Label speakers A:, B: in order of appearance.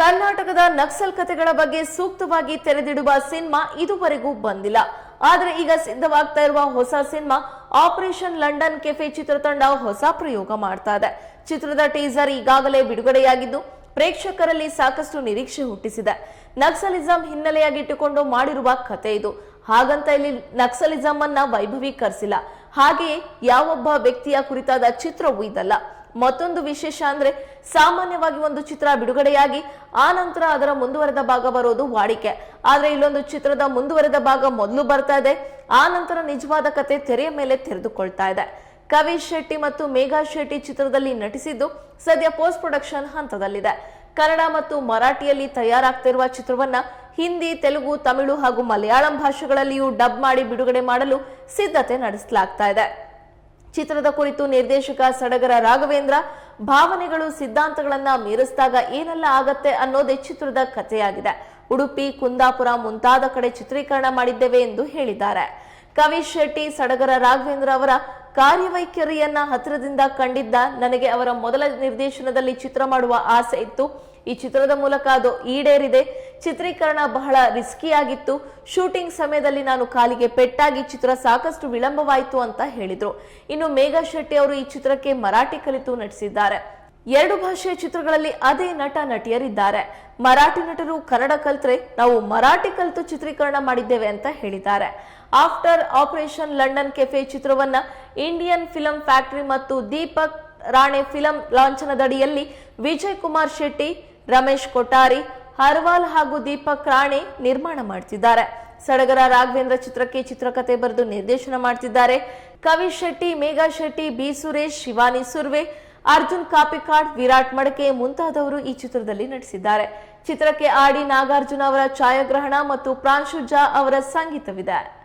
A: ಕರ್ನಾಟಕದ ನಕ್ಸಲ್ ಕಥೆಗಳ ಬಗ್ಗೆ ಸೂಕ್ತವಾಗಿ ತೆರೆದಿಡುವ ಸಿನಿಮಾ ಇದುವರೆಗೂ ಬಂದಿಲ್ಲ. ಆದರೆ ಈಗ ಸಿದ್ಧವಾಗ್ತಾ ಇರುವ ಹೊಸ ಸಿನಿಮಾ ಆಪರೇಷನ್ ಲಂಡನ್ ಕೆಫೆ ಚಿತ್ರತಂಡ ಹೊಸ ಪ್ರಯೋಗ ಮಾಡ್ತಾ ಇದೆ. ಚಿತ್ರದ ಟೀಸರ್ ಈಗಾಗಲೇ ಬಿಡುಗಡೆಯಾಗಿದ್ದು, ಪ್ರೇಕ್ಷಕರಲ್ಲಿ ಸಾಕಷ್ಟು ನಿರೀಕ್ಷೆ ಹುಟ್ಟಿಸಿದೆ. ನಕ್ಸಲಿಸಂ ಹಿನ್ನೆಲೆಯಾಗಿಟ್ಟುಕೊಂಡು ಮಾಡಿರುವ ಕತೆ ಇದು. ಹಾಗಂತ ಇಲ್ಲಿ ನಕ್ಸಲಿಸಂ ಅನ್ನ ವೈಭವೀಕರಿಸಿಲ್ಲ. ಹಾಗೆಯೇ ಯಾವೊಬ್ಬ ವ್ಯಕ್ತಿಯ ಕುರಿತಾದ ಚಿತ್ರವೂ ಇದಲ್ಲ. ಮತ್ತೊಂದು ವಿಶೇಷ ಅಂದ್ರೆ ಸಾಮಾನ್ಯವಾಗಿ ಒಂದು ಚಿತ್ರ ಬಿಡುಗಡೆಯಾಗಿ, ಆ ನಂತರ ಅದರ ಮುಂದುವರೆದ ಭಾಗ ಬರೋದು ವಾಡಿಕೆ. ಆದ್ರೆ ಇಲ್ಲೊಂದು ಚಿತ್ರದ ಮುಂದುವರೆದ ಭಾಗ ಮೊದಲು ಬರ್ತಾ ಇದೆ, ಆ ನಂತರ ನಿಜವಾದ ಕತೆ ತೆರೆಯ ಮೇಲೆ ತೆರೆದುಕೊಳ್ತಾ ಇದೆ. ಕವಿ ಶೆಟ್ಟಿ ಮತ್ತು ಮೇಘಾ ಶೆಟ್ಟಿ ಚಿತ್ರದಲ್ಲಿ ನಟಿಸಿದ್ದು ಸದ್ಯ ಪೋಸ್ಟ್ ಪ್ರೊಡಕ್ಷನ್ ಹಂತದಲ್ಲಿದೆ. ಕನ್ನಡ ಮತ್ತು ಮರಾಠಿಯಲ್ಲಿ ತಯಾರಾಗ್ತಿರುವ ಚಿತ್ರವನ್ನ ಹಿಂದಿ, ತೆಲುಗು, ತಮಿಳು ಹಾಗೂ ಮಲಯಾಳಂ ಭಾಷೆಗಳಲ್ಲಿಯೂ ಡಬ್ ಮಾಡಿ ಬಿಡುಗಡೆ ಮಾಡಲು ಸಿದ್ಧತೆ ನಡೆಸಲಾಗ್ತಾ ಇದೆ. ಚಿತ್ರದ ಕುರಿತು ನಿರ್ದೇಶಕ ಸಡಗರ ರಾಘವೇಂದ್ರ, ಭಾವನೆಗಳು ಸಿದ್ಧಾಂತಗಳನ್ನ ಮೀರಿಸಿದಾಗ ಏನೆಲ್ಲ ಆಗತ್ತೆ ಅನ್ನೋದೇ ಚಿತ್ರದ ಕಥೆಯಾಗಿದೆ. ಉಡುಪಿ, ಕುಂದಾಪುರ ಮುಂತಾದ ಕಡೆ ಚಿತ್ರೀಕರಣ ಮಾಡಿದ್ದೇವೆ ಎಂದು ಹೇಳಿದ್ದಾರೆ. ಕವಿ ಶೆಟ್ಟಿ ಸಡಗರ ರಾಘವೇಂದ್ರ ಅವರ ಕಾರ್ಯವೈಖರಿಯನ್ನ ಹತ್ತಿರದಿಂದ ಕಂಡಿದ್ದ ನನಗೆ ಅವರ ಮೊದಲ ನಿರ್ದೇಶನದಲ್ಲಿ ಚಿತ್ರ ಮಾಡುವ ಆಸೆ ಇತ್ತು. ಈ ಚಿತ್ರದ ಮೂಲಕ ಅದು ಈಡೇರಿದೆ. ಚಿತ್ರೀಕರಣ ಬಹಳ ರಿಸ್ಕಿ ಆಗಿತ್ತು. ಶೂಟಿಂಗ್ ಸಮಯದಲ್ಲಿ ನಾನು ಕಾಲಿಗೆ ಪೆಟ್ಟಾಗಿ ಚಿತ್ರ ಸಾಕಷ್ಟು ವಿಳಂಬವಾಯಿತು ಅಂತ ಹೇಳಿದ್ರು. ಇನ್ನು ಮೇಘಾ ಶೆಟ್ಟಿ ಅವರು ಈ ಚಿತ್ರಕ್ಕೆ ಮರಾಠಿ ಕಲಿತು ನಟಿಸಿದ್ದಾರೆ. ಎರಡು ಭಾಷೆಯ ಚಿತ್ರಗಳಲ್ಲಿ ಅದೇ ನಟ ನಟಿಯರಿದ್ದಾರೆ. ಮರಾಠಿ ನಟರು ಕನ್ನಡ ಕಲ್ತ್ರೆ ನಾವು ಮರಾಠಿ ಕಲಿತು ಚಿತ್ರೀಕರಣ ಮಾಡಿದ್ದೇವೆ ಅಂತ ಹೇಳಿದ್ದಾರೆ. ಆಫ್ಟರ್ ಆಪರೇಷನ್ ಲಂಡನ್ ಕೆಫೆ ಚಿತ್ರವನ್ನ ಇಂಡಿಯನ್ ಫಿಲಂ ಫ್ಯಾಕ್ಟರಿ ಮತ್ತು ದೀಪಕ್ ರಾಣೆ ಫಿಲಂ ಲಾಂಛನದಡಿಯಲ್ಲಿ ವಿಜಯ್ ಕುಮಾರ್ ಶೆಟ್ಟಿ, ರಮೇಶ್ ಕೊಠಾರಿ ಹರ್ವಾಲ್ ಹಾಗೂ ದೀಪಕ್ ರಾಣೆ ನಿರ್ಮಾಣ ಮಾಡ್ತಿದ್ದಾರೆ. ಸಡಗರ ರಾಘವೇಂದ್ರ ಚಿತ್ರಕ್ಕೆ ಚಿತ್ರಕಥೆ ಬರೆದು ನಿರ್ದೇಶನ ಮಾಡ್ತಿದ್ದಾರೆ. ಕವಿ ಶೆಟ್ಟಿ, ಮೇಘಾ ಶೆಟ್ಟಿ, ಬಿ ಸುರೇಶ್, ಶಿವಾನಿ ಸುರ್ವೆ, ಅರ್ಜುನ್ ಕಾಪಿಕಾಡ್, ವಿರಾಟ್ ಮಡಕೆ ಮುಂತಾದವರು ಈ ಚಿತ್ರದಲ್ಲಿ ನಟಿಸಿದ್ದಾರೆ. ಚಿತ್ರಕ್ಕೆ ಆಡಿ ನಾಗಾರ್ಜುನ ಅವರ ಛಾಯಾಗ್ರಹಣ ಮತ್ತು ಪ್ರಾಂಶುಜಾ ಅವರ ಸಂಗೀತವಿದೆ.